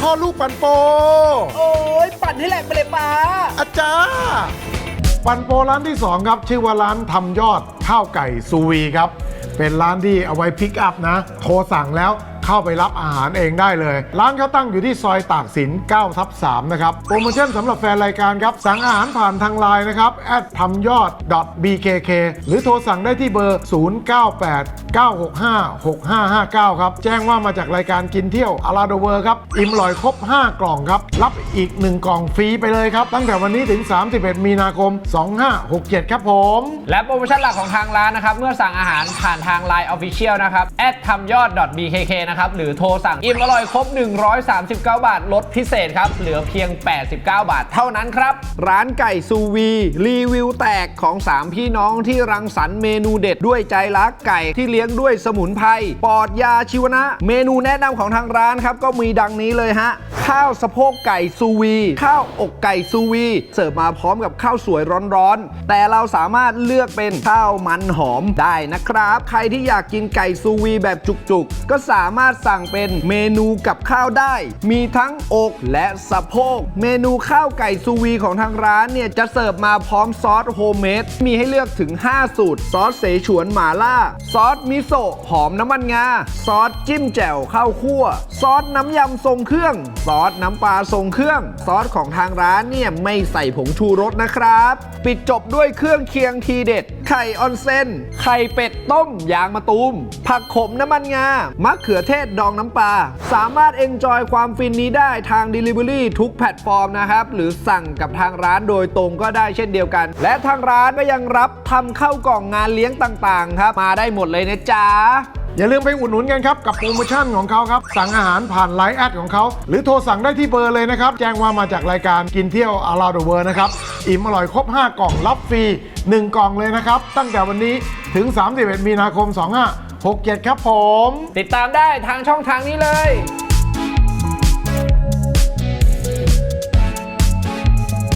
พ่อลูกปันโป โอ้ยปั่นให้แหลกไปเลยป้า อาจารย์ปันโปร้านที่ 2 ครับ ชื่อว่าร้านทำยอดข้าวไก่ซูวีครับ เป็นร้านที่เอาไว้พิกอัพนะ โทรสั่งแล้ว เข้าไปรับอาหารเองได้เลย ร้านเขาตั้งอยู่ที่ซอยตากสิน9ทับ3นะครับ โปรโมชั่นสำหรับแฟนรายการครับ สั่งอาหารผ่านทางไลน์นะครับแอดทำยอด .bkk หรือโทรสั่งได้ที่เบอร์ 098 965 6559 ครับ แจ้งว่ามาจากรายการกินเที่ยวอาราโดเวอร์ครับ อิ่มอร่อยครบ 5 กล่องครับ รับอีก 1 กล่องฟรีไปเลยครับ ตั้งแต่วันนี้ถึง 31 มีนาคม 2567 ครับผม และโปรโมชั่นหลักของทางร้านนะครับ เมื่อสั่งอาหารผ่านทาง Line Official นะครับแอดทำยอด .bkk นะครับครับ หรือโทรสั่งอิ่มอร่อยครบ 139 บาท ลดพิเศษครับ เหลือเพียง 89 บาท เท่านั้นครับ ร้านไก่ซูวี รีวิวแตกของ 3 พี่น้องที่รังสรรค์เมนูเด็ดด้วยใจรักไก่ที่เลี้ยงด้วยสมุนไพรปลอดยาชีวนะ เมนูแนะนำของทางร้านครับ ก็มีดังนี้เลยฮะ ข้าวสะโพกไก่ซูวี ข้าวอกไก่ซูวี เสิร์ฟมาพร้อมกับข้าวสวยร้อนๆ แต่เราสามารถเลือกเป็นข้าวมันหอมได้นะครับ ใครที่อยากกินไก่ซูวีแบบจุกๆ ก็สามารถสั่งเป็นเมนูกับข้าวได้ มีทั้งอกและสะโพก เมนูข้าวไก่ซูวีของทางร้านเนี่ย จะเสิร์ฟมาพร้อมซอสโฮมเมดมีให้เลือกถึง 5 สูตร ซอสเสฉวนหม่าล่า ซอสมิโซะหอมน้ำมันงา ซอสจิ้มแจ่วข้าวคั่ว ซอสน้ำยำทรงเครื่อง ซอสน้ำปลาทรงเครื่อง ซอสของทางร้านเนี่ยไม่ใส่ผงชูรสนะครับ ปิดจบด้วยเครื่องเคียงทีเด็ด ไข่ออนเซนไข่เป็ดต้มยางมะตูม ผักขมน้ำมันงามะเขือเทศดองน้ำปลา สามารถเอนจอยความฟินนี้ได้ทาง Delivery ทุกแพลตฟอร์มนะครับ หรือสั่งกับทางร้านโดยตรงก็ได้เช่นเดียวกัน และทางร้านก็ยังรับทำเข้ากล่องงานเลี้ยงต่างๆ ครับ มาได้หมดเลยนะจ๊ะอย่าลืมไปอุดหนุนกันครับ กับโปรโมชั่นของเขาครับ สั่งอาหารผ่านไลน์แอดของเขา หรือโทรสั่งได้ที่เบอร์เลยนะครับ แจ้งว่ามาจากรายการกินเที่ยวอาราดเวอร์นะครับ อิ่มอร่อยครบ 5 กล่องรับฟรี 1 กล่องเลยนะครับ ตั้งแต่วันนี้ถึง 31 มีนาคม 2567ครับผม ติดตามได้ทางช่องทางนี้เลย